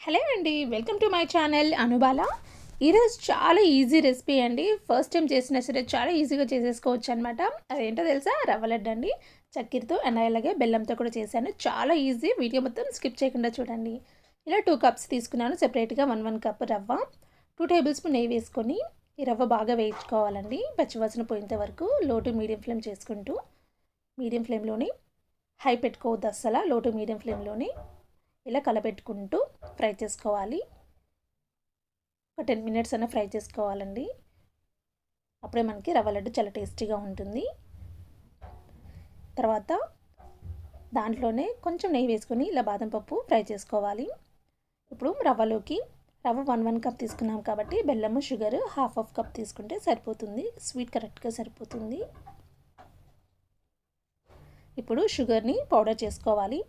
Hello అండి welcome to my channel Anubala. ఈరోజు చాలా ఈజీ రెసిపీ అండి. ఫస్ట్ టైం చేసినా సరే చాలా ఈజీగా చేసేసుకోవచ్చు అనమాట అదేంటో తెలుసా? రవ్వ లడ్డు అండి. చక్కెరతో అండ్ అలాగే బెల్లంతో కూడా చేశాను. చాలా ఈజీ. వీడియో మొత్తం స్కిప్ చేయకుండా చూడండి. ఇలా టూ కప్స్ తీసుకున్నాను. సెపరేట్గా వన్ వన్ కప్ రవ్వ. టూ టేబుల్ స్పూన్ నెయ్యి వేసుకొని ఈ రవ్వ బాగా వేయించుకోవాలండి. పచ్చివాసన పోయేంత వరకు లో టు మీడియం ఫ్లేమ్ చేసుకుంటూ మీడియం ఫ్లేమ్లోని హై పెట్టుకోవద్దు అస్సలు. లో టు మీడియం ఫ్లేమ్లోని ఇలా కలపెట్టుకుంటూ ఫ్రై చేసుకోవాలి. ఒక టెన్ మినిట్స్ అయినా ఫ్రై చేసుకోవాలండి. అప్పుడే మనకి రవ్వ లడ్డు చాలా టేస్టీగా ఉంటుంది. తర్వాత దాంట్లోనే కొంచెం నెయ్యి వేసుకొని ఇలా బాదం పప్పు ఫ్రై చేసుకోవాలి. ఇప్పుడు రవ్వలోకి రవ్వ వన్ వన్ కప్ తీసుకున్నాం కాబట్టి బెల్లము షుగర్ హాఫ్ హాఫ్ కప్ తీసుకుంటే సరిపోతుంది. స్వీట్ కరెక్ట్గా సరిపోతుంది. ఇప్పుడు షుగర్ని పౌడర్ చేసుకోవాలి.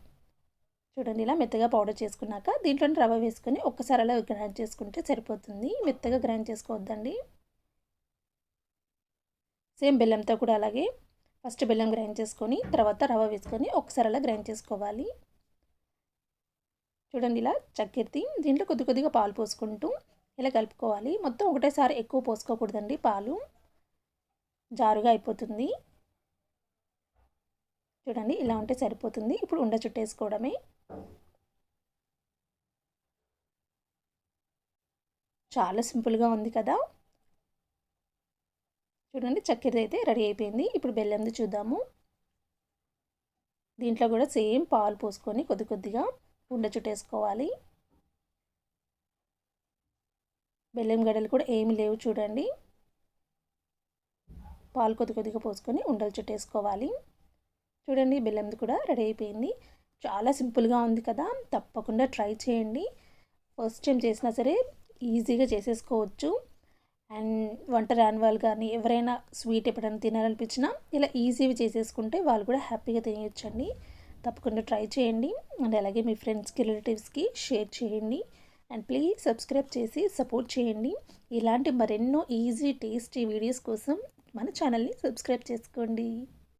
చూడండి ఇలా మెత్తగా పౌడర్ చేసుకున్నాక దీంట్లో రవ్వ వేసుకొని ఒక్కసారి అలా గ్రైండ్ చేసుకుంటే సరిపోతుంది. మెత్తగా గ్రైండ్ చేసుకోవద్దండి. సేమ్ బెల్లంతో కూడా అలాగే ఫస్ట్ బెల్లం గ్రైండ్ చేసుకొని తర్వాత రవ్వ వేసుకొని ఒకసారి అలా గ్రైండ్ చేసుకోవాలి. చూడండి ఇలా చక్కెరతి దీంట్లో కొద్ది కొద్దిగా పాలు పోసుకుంటూ ఇలా కలుపుకోవాలి. మొత్తం ఒకటేసారి ఎక్కువ పోసుకోకూడదండి పాలు. జారుగా అయిపోతుంది. చూడండి ఇలా ఉంటే సరిపోతుంది. ఇప్పుడు ఉండ చుట్టేసుకోవడమే. చాలా సింపుల్గా ఉంది కదా. చూడండి చక్కెరది అయితే రెడీ అయిపోయింది. ఇప్పుడు బెల్లంది చూద్దాము. దీంట్లో కూడా సేమ్ పాలు పోసుకొని కొద్ది కొద్దిగా ఉండ చుట్టేసుకోవాలి. బెల్లం గడలు కూడా ఏమి లేవు చూడండి. పాలు కొద్ది కొద్దిగా పోసుకొని ఉండలు చుట్టేసుకోవాలి. చూడండి బెల్లంది కూడా రెడీ అయిపోయింది. చాలా సింపుల్గా ఉంది కదా తప్పకుండా ట్రై చేయండి. ఫస్ట్ టైం చేసినా సరే ఈజీగా చేసేసుకోవచ్చు. అండ్ వంట రాని వాళ్ళు కానీ ఎవరైనా స్వీట్ ఎప్పుడైనా తినాలనిపించినా ఇలా ఈజీగా చేసేసుకుంటే వాళ్ళు కూడా హ్యాపీగా తినేయచ్చండి. తప్పకుండా ట్రై చేయండి. అండ్ అలాగే మీ ఫ్రెండ్స్కి రిలేటివ్స్కి షేర్ చేయండి. అండ్ ప్లీజ్ సబ్స్క్రైబ్ చేసి సపోర్ట్ చేయండి. ఇలాంటి మరెన్నో ఈజీ టేస్టీ వీడియోస్ కోసం మన ఛానల్ని సబ్స్క్రైబ్ చేసుకోండి.